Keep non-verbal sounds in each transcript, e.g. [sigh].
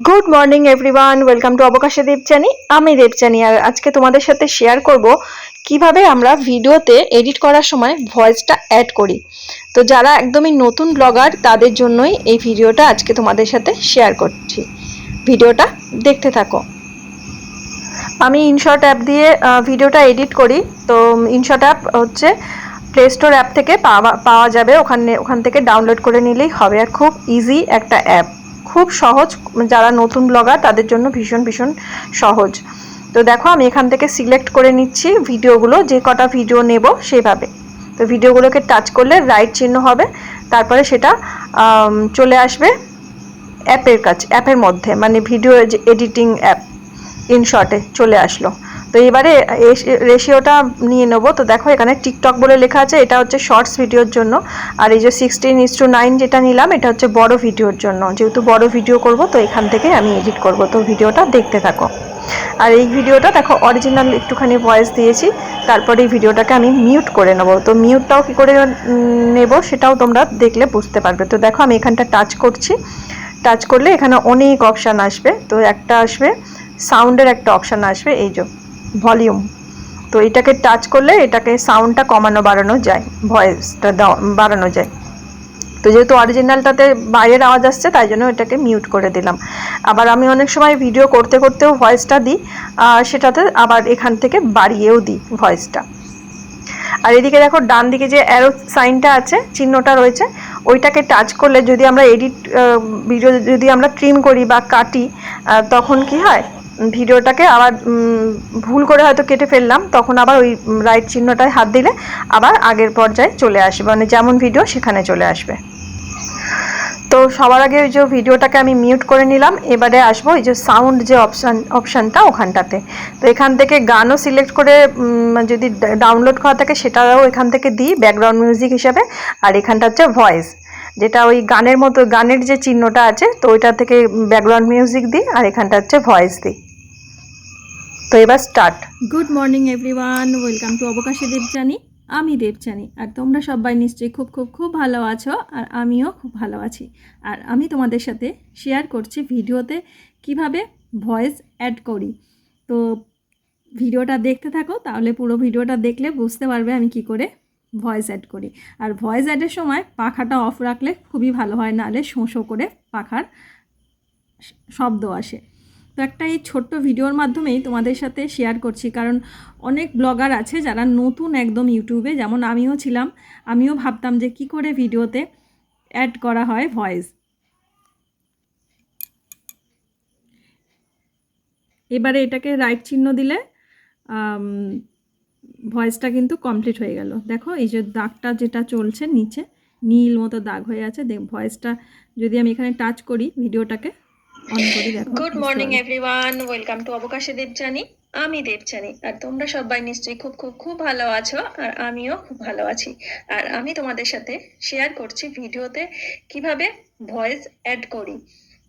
Good morning everyone welcome to অবকাশে Debjani আমি দেবচানি আর আজকে তোমাদের সাথে শেয়ার করব কীভাবে আমরা ভিডিওতে এডিট করার সময় ভয়েসটা অ্যাড করি। তো যারা একদমই নতুন ব্লগার তাদের জন্যই এই ভিডিওটা আজকে তোমাদের সাথে শেয়ার করছি। ভিডিওটা দেখতে থাকো। আমি ইনশর্ট অ্যাপ দিয়ে ভিডিওটা এডিট করি। তো ইনশর্ট অ্যাপ হচ্ছে প্লে স্টোর অ্যাপ থেকে পাওয়া পাওয়া যাবে। ওখানে, ওখান থেকে ডাউনলোড করে নিলেই হবে। আর খুব ইজি একটা অ্যাপ খুব সহজ, যারা নতুন ব্লগার তাদের জন্য ভীষণ ভীষণ সহজ। তো দেখো, আমি এখান থেকে সিলেক্ট করে নিচ্ছি ভিডিওগুলো, যে কটা ভিডিও নেব সেভাবে। তো ভিডিওগুলোকে টাচ করলে রাইট চিহ্ন হবে, তারপরে সেটা চলে আসবে অ্যাপের কাছে, অ্যাপের মধ্যে মানে ভিডিও এডিটিং অ্যাপ ইনশর্টে চলে আসলো। তো এবারে রেশিওটা নিয়ে নেব। তো দেখো, এখানে টিকটক বলে লেখা আছে, এটা হচ্ছে শর্টস ভিডিওর জন্য। আর এই যে সিক্সটিন ইস টু নাইন যেটা নিলাম, এটা হচ্ছে বড় ভিডিওর জন্য। যেহেতু বড় ভিডিও করব, তো এখান থেকে আমি এডিট করব। তো ভিডিওটা দেখতে থাকো। আর এই ভিডিওটা দেখো অরিজিনাল একটুখানি ভয়েস দিয়েছি। তারপরে এই ভিডিওটাকে আমি মিউট করে নেব। তো মিউটটাও কী করে নেব, সেটাও তোমরা দেখলে বুঝতে পারবে। তো দেখো, আমি এখানটা টাচ করছি। টাচ করলে এখানে অনেক অপশান আসবে। তো একটা আসবে সাউন্ডের একটা অপশান আসবে, এই যে। ভলিউম তো এটাকে টাচ করলে এটাকে সাউন্ডটা কমানো, বাড়ানো যায় ভয়েসটা বাড়ানো যায়। তো যেহেতু অরিজিনালটাতে বাইরের আওয়াজ আসছে, তাই জন্য এটাকে মিউট করে দিলাম। আবার আমি অনেক সময় ভিডিও করতে করতেও ভয়েসটা দিই, আর সেটাতে আবার এখান থেকে বাড়িয়েও দিই ভয়েসটা আর এদিকে দেখো, ডান দিকে যে অ্যারো সাইনটা আছে, চিহ্নটা রয়েছে, ওইটাকে টাচ করলে যদি আমরা এডিট ভিডিও যদি আমরা ট্রিম করি বা কাটি তখন কি হয়? ভিডিওটাকে আবার ভুল করে হয়তো কেটে ফেললাম, তখন আবার ওই রাইট চিহ্নটায় হাত দিলে আবার আগের পর্যায়ে চলে আসবে মানে যেমন ভিডিও সেখানে চলে আসবে। তো সবার আগে ওই যে ভিডিওটাকে আমি মিউট করে নিলাম, এবারে আসব এই যে সাউন্ড যে অপশান, অপশানটা ওখানটাতে। তো এখান থেকে গানও সিলেক্ট করে যদি ডাউনলোড করা থাকে সেটাও এখান থেকে দিই, ব্যাকগ্রাউন্ড মিউজিক হিসাবে, আর এখানটা হচ্ছে ভয়েস, যেটা ওই গানের মতো, গানের যে চিহ্নটা আছে, তো ওইটা থেকে ব্যাকগ্রাউন্ড মিউজিক দিই, আর এখানটা হচ্ছে ভয়েস দিই। তো এবার start good morning everyone welcome to অবকাশে Debjani আমি দেবজানি আর তোমরা সবাই নিশ্চয়ই খুব খুব খুব ভালো আছো, আর আমিও খুব ভালো আছি। আর আমি তোমাদের সাথে শেয়ার করছি ভিডিওতে কীভাবে ভয়েস অ্যাড করি। তো ভিডিওটা দেখতে থাকো, তাহলে পুরো ভিডিওটা দেখলে বুঝতে পারবে আমি কি করে ভয়েস অ্যাড করি। আর ভয়েস অ্যাডের সময় পাখাটা অফ রাখলে খুবই ভালো হয়, নাহলে শোঁ শোঁ করে পাখার শব্দ আসে। তো একটা এই ছোট্ট ভিডিওর মাধ্যমেই তোমাদের সাথে শেয়ার করছি। কারণ অনেক ব্লগার আছে যারা নতুন একদম ইউটিউবে, যেমন আমিও ছিলাম, আমিও ভাবতাম যে কি করে ভিডিওতে অ্যাড করা হয় ভয়েস এবারে এটাকে রাইট চিহ্ন দিলে ভয়েসটা কিন্তু কমপ্লিট হয়ে গেল। দেখো, এই যে দাগটা যেটা চলছে নিচে, নীল মতো দাগ হয়ে আছে দেখ ভয়েসটা যদি আমি এখানে টাচ করি ভিডিওটাকে good morning. Everyone welcome to অবকাশে Debjani আমি দেবজানি আর তোমরা সবাই নিশ্চয়ই খুব খুব খুব ভালো আছো আর আমিও খুব ভালো আছি। আর আমি তোমাদের সাথে শেয়ার করছি ভিডিওতে কীভাবে ভয়েস অ্যাড করি।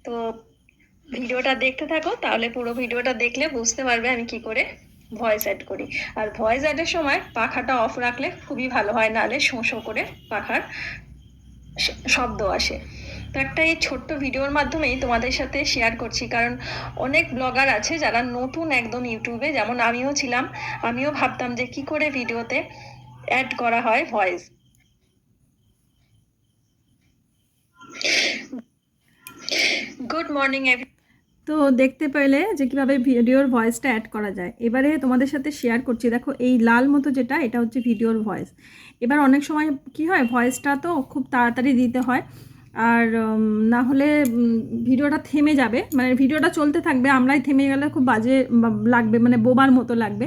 তো ভিডিওটা দেখতে থাকো তাহলে পুরো ভিডিওটা দেখলে বুঝতে পারবে আমি কি করে ভয়েস অ্যাড করি। আর ভয়েস অ্যাডের সময় পাখাটা অফ রাখলে খুবই ভালো হয় নাহলে শোঁ শোঁ করে পাখার শব্দ আসে। তো একটা এই ছোট্ট ভিডিওর মাধ্যমেই তোমাদের সাথে শেয়ার করছি। কারণ অনেক ব্লগার আছে যারা নতুন একদম ইউটিউবে, যেমন আমিও ছিলাম, আমিও ভাবতাম যে কি করে ভিডিওতে অ্যাড করা হয় ভয়েস গুড মর্নিং তো দেখতে পেলে যে কীভাবে ভিডিওর ভয়েসটা অ্যাড করা যায়। এবারে তোমাদের সাথে শেয়ার করছি। দেখো, এই লাল মতো যেটা, এটা হচ্ছে ভিডিওর ভয়েস এবার অনেক সময় কি হয় ভয়েসটা তো খুব তাড়াতাড়ি দিতে হয়। আর না হলে ভিডিওটা থেমে যাবে। মানে ভিডিওটা চলতে থাকবে, আমরাই থেমে গেলে খুব বাজে লাগবে মানে বোবার মতো লাগবে,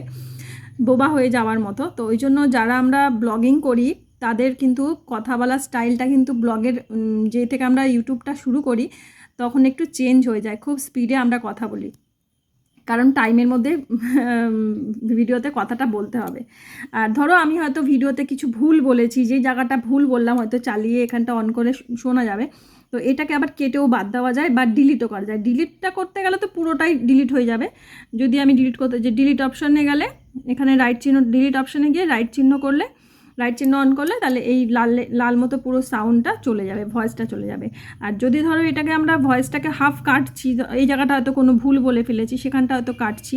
বোবা হয়ে যাওয়ার মতো। তো ওই জন্য যারা আমরা ব্লগিং করি, তাদের কিন্তু কথা বলার স্টাইলটা কিন্তু ব্লগের যে থেকে আমরা ইউটিউবটা শুরু করি, তখন একটু চেঞ্জ হয়ে যায়, খুব স্পিডে আমরা কথা বলি। কারণ টাইমের মধ্যে ভিডিওতে কথাটা বলতে হবে। আর ধরো আমি হয়তো ভিডিওতে কিছু ভুল বলেছি, যেই জায়গাটা ভুল বললাম হয়তো চালিয়ে এখানটা অন করে শোনা যাবে। তো এটাকে আবার কেটেও বাদ দেওয়া যায় বা ডিলিটও করা যায়। ডিলিটটা করতে গেলে তো পুরোটাই ডিলিট হয়ে যাবে। যদি আমি ডিলিট করতে, যে ডিলিট অপশনে গেলে, এখানে রাইট চিহ্ন ডিলিট অপশনে গিয়ে রাইট চিহ্ন করলে রাইট চিহ্ন অন করলে তাহলে এই লাল লাল মতো পুরো সাউন্ডটা চলে যাবে ভয়েসটা চলে যাবে। আর যদি ধরো এটাকে আমরা ভয়েসটাকে হাফ কাটছি এই জায়গাটা হয়তো কোনো ভুল বলে ফেলেছি, সেখানটা হয়তো কাটছি।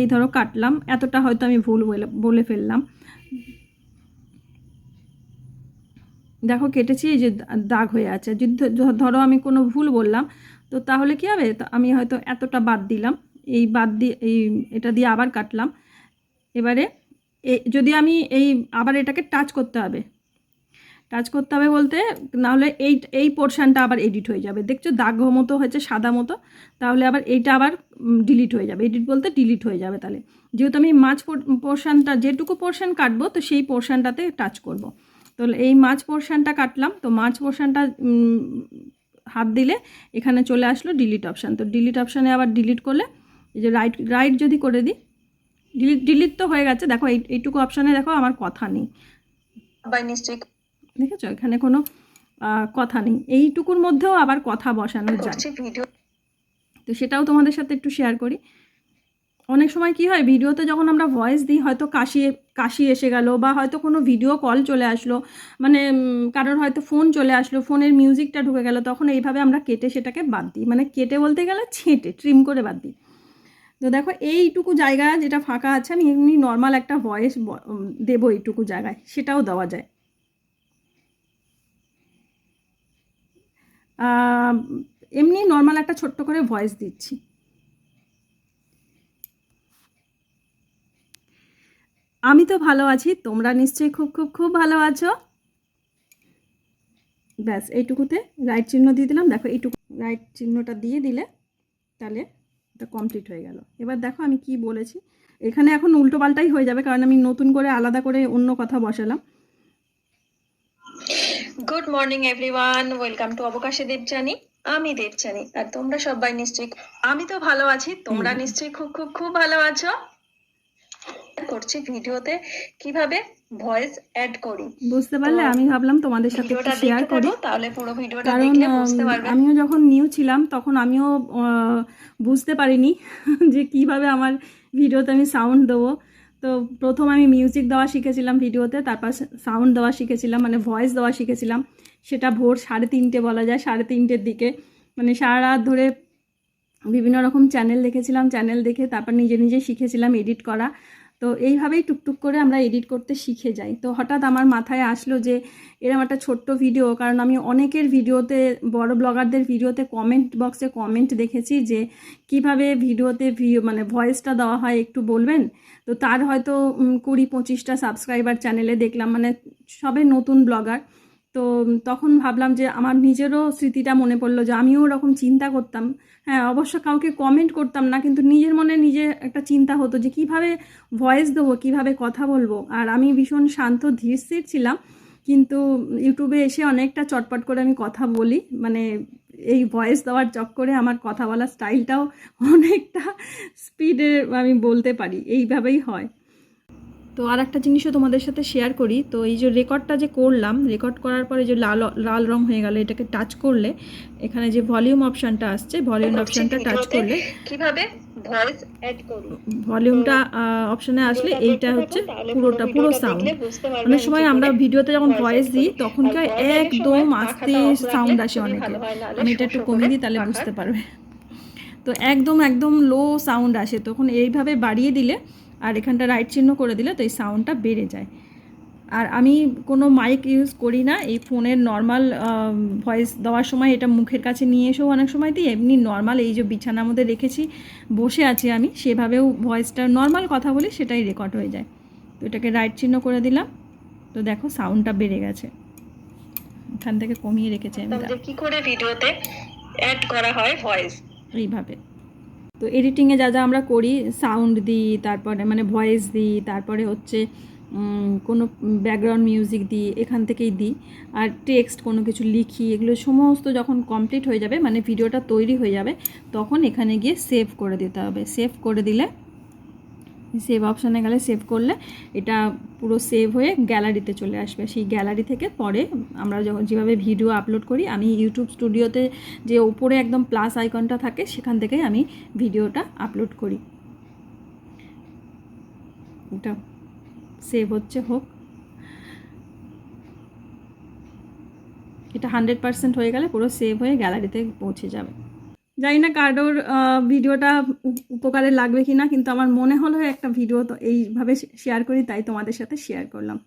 এই ধরো কাটলাম, এতটা হয়তো আমি ভুল বলে ফেললাম। দেখো কেটেছি, এই যে দাগ হয়ে আছে। যদি ধরো আমি কোনো ভুল বললাম, তো তাহলে কি হবে? আমি হয়তো এতটা বাদ দিলাম। এই বাদ দিয়ে, এই, এটা দিয়ে আবার কাটলাম। এবারে যদি আমি এই, আবার এটাকে টাচ করতে হবে। টাচ করতে হবে বলতে, নাহলে এই এই পোর্শানটা আবার এডিট হয়ে যাবে। দেখছ, দাগ মতো হয়েছে, সাদা মতো। তাহলে আবার এইটা আবার ডিলিট হয়ে যাবে। এডিট বলতে ডিলিট হয়ে যাবে তাহলে। যেহেতু আমি মাছ পোর্শানটা যেটুকু পোর্শান কাটবো, তো সেই পোর্শানটাতে টাচ করব। তো এই মাছ পোর্শানটা কাটলাম, তো মাছ পোর্শানটা হাত দিলে এখানে চলে আসলো ডিলিট অপশান তো ডিলিট অপশানে আবার ডিলিট করলে, এই যে রাইট রাইট যদি করে দিই ডিলিট ডিলিট তো হয়ে গেছে। দেখো এইটুকু অপশানে দেখো আমার কথা নেই। দেখেছ? এখানে কোনো কথা নেই। এইটুকুর মধ্যেও আবার কথা বসানো যায়। তো সেটাও তোমাদের সাথে একটু শেয়ার করি। অনেক সময় কি হয় ভিডিওতে যখন আমরা ভয়েস দিই হয়তো কাশি কাশি এসে গেল বা হয়তো কোনো ভিডিও কল চলে আসলো মানে কারোর হয়তো ফোন চলে আসলো ফোনের মিউজিকটা ঢুকে গেল তখন এইভাবে আমরা কেটে সেটাকে বাদ দিই। মানে কেটে বলতে গেলে ছেঁটে ট্রিম করে বাদ দিই। তো দেখো এইটুকু জায়গা যেটা ফাঁকা আছে, আমি এমনি নর্মাল একটা ভয়েস দেবো এইটুকু জায়গায়, সেটাও দেওয়া যায়। এমনি নর্মাল একটা ছোট্ট করে ভয়েস দিচ্ছি। আমি তো ভালো আছি, তোমরা নিশ্চয়ই খুব খুব খুব ভালো আছো। ব্যাস, এইটুকুতে রাইট চিহ্ন দিয়ে দিলাম। দেখো এইটুকু রাইট চিহ্নটা দিয়ে দিলে, তাহলে এটা কমপ্লিট হয়ে গেল। এবার দেখো আমি কি বলেছি। এখানে এখন উল্টো পাল্টাই হয়ে যাবে কারণ আমি নতুন করে আলাদা করে অন্য কথা বসালাম। Good morning everyone welcome to অবকাশে Debjani আমি দেবজানি আর তোমরা সবাই নিশ্চয়ই আমি তো ভালো আছি তোমরা নিশ্চয়ই খুব খুব খুব ভালো আছো। করছি ভিডিওতে কীভাবে ভয়েস অ্যাড করি। বুঝতে পারলে আমি ভাবলাম তোমাদের সাথে শেয়ার করি। তাহলে পুরো ভিডিওটা দেখলে বুঝতে পারবে। আমিও যখন নিউ ছিলাম তখন আমিও বুঝতে পারিনি [laughs] যে কীভাবে আমার ভিডিওতে আমি সাউন্ড দেবো। তো প্রথম আমি মিউজিক দেওয়া শিখেছিলাম ভিডিওতে তারপর সাউন্ড দেওয়া শিখেছিলাম মানে ভয়েস দেওয়া শিখেছিলাম। সেটা ভোর সাড়ে তিনটে বলা যায় সাড়ে তিনটের দিকে। মানে সারা রাত ধরে বিভিন্ন রকম চ্যানেল দেখেছিলাম চ্যানেল দেখে তারপর নিজে নিজে শিখেছিলাম এডিট করা। তো এইভাবেই টুকটুক করে আমরা এডিট করতে শিখে যাই। তো হঠাৎ আমার মাথায় আসলো যে এরকম একটা ছোট্ট ভিডিও কারণ আমি অনেকের ভিডিওতে বড় ব্লগারদের ভিডিওতে কমেন্ট বক্সে কমেন্ট দেখেছি যে কীভাবে ভিডিওতে ভিডিও মানে ভয়েসটা দেওয়া হয় একটু বলবেন? তো তার হয়তো কুড়ি পঁচিশটা সাবস্ক্রাইবার চ্যানেলে দেখলাম। মানে সবে নতুন ব্লগার তো তখন ভাবলাম যে আমার নিজেরও স্মৃতিটা মনে পড়ল যে আমিও ওরকম চিন্তা করতাম। হ্যাঁ অবশ্য কাউকে কমেন্ট করতাম না, কিন্তু নিজের মনে নিজে একটা চিন্তা হতো যে কীভাবে ভয়েস দেবো, কীভাবে কথা বলব। আর আমি ভীষণ শান্ত ধীরস্থির ছিলাম, কিন্তু ইউটিউবে এসে অনেকটা চটপট করে আমি কথা বলি। মানে এই ভয়েস দেওয়ার চক্করে আমার কথা বলার স্টাইলটাও অনেকটা স্পিডে আমি বলতে পারি। এইভাবেই হয়। তো আর একটা জিনিসও তোমাদের সাথে শেয়ার করি। তো এই যে রেকর্ডটা যে করলাম রেকর্ড করার পরে যে লাল লাল রং হয়ে গেল এটাকে টাচ করলে এখানে যে ভলিউম অপশানটা আসছে ভলিউম অপশানটা টাচ করলে কীভাবে? ভয়েস অ্যাড করি ভলিউমটা অপশানে আসলে এইটা হচ্ছে পুরোটা পুরো সাউন্ড অনেক সময় আমরা ভিডিওতে যখন ভয়েস দিই। তখন কি একদম আস্তে সাউন্ড আসে অনেকে। আমি এটা একটু কমিয়ে দিই তাহলে বুঝতে পারবে। তো একদম একদম লো সাউন্ড আসে তখন এইভাবে বাড়িয়ে দিলে আর এখানটা রাইট চিহ্ন করে দিলে তো এই সাউন্ডটা বেড়ে যায়। আর আমি কোনো মাইক ইউজ করি না এই ফোনের নর্মাল ভয়েস দেওয়ার সময় এটা মুখের কাছে নিয়ে এসেও অনেক সময় দিই এমনি নর্মাল এই যে বিছানার মধ্যে রেখেছি বসে আছি আমি সেভাবেও ভয়েসটা নর্মাল কথা বলি সেটাই রেকর্ড হয়ে যায়। তো এটাকে রাইট চিহ্ন করে দিলাম তো দেখো সাউন্ডটা বেড়ে গেছে। এখান থেকে কমিয়ে রেখেছি আমি। কি করে ভিডিওতে অ্যাড করা হয় ভয়েস এইভাবে। তো এডিটিংয়ে যা যা আমরা করি সাউন্ড দিই, তারপরে মানে ভয়েস দিই, তারপরে হচ্ছে কোনো ব্যাকগ্রাউন্ড মিউজিক দিই, এখান থেকেই দিই। আর টেক্সট কোনো কিছু লিখি, এগুলো সমস্ত যখন কমপ্লিট হয়ে যাবে মানে ভিডিওটা তৈরি হয়ে যাবে, তখন এখানে গিয়ে সেভ করে দিতে হবে। সেভ করে দিলে সেভ অপশানে গেলে সেভ করলে এটা পুরো সেভ হয়ে গ্যালারিতে চলে আসবে। সেই গ্যালারি থেকে পরে আমরা যখন যেভাবে ভিডিও আপলোড করি, আমি ইউটিউব স্টুডিওতে যে ওপরে একদম প্লাস আইকনটা থাকে, সেখান থেকেই আমি ভিডিওটা আপলোড করি। এটা সেভ হচ্ছে, হোক। এটা হান্ড্রেড পার্সেন্ট হয়ে গেলে পুরো সেভ হয়ে গ্যালারিতে পৌঁছে যাবে। জানি না কার্ডোর ভিডিওটা উপকারে লাগবে কি না কিন্তু আমার মনে হলো একটা ভিডিও তো এইভাবে শেয়ার করি, তাই তোমাদের সাথে শেয়ার করলাম।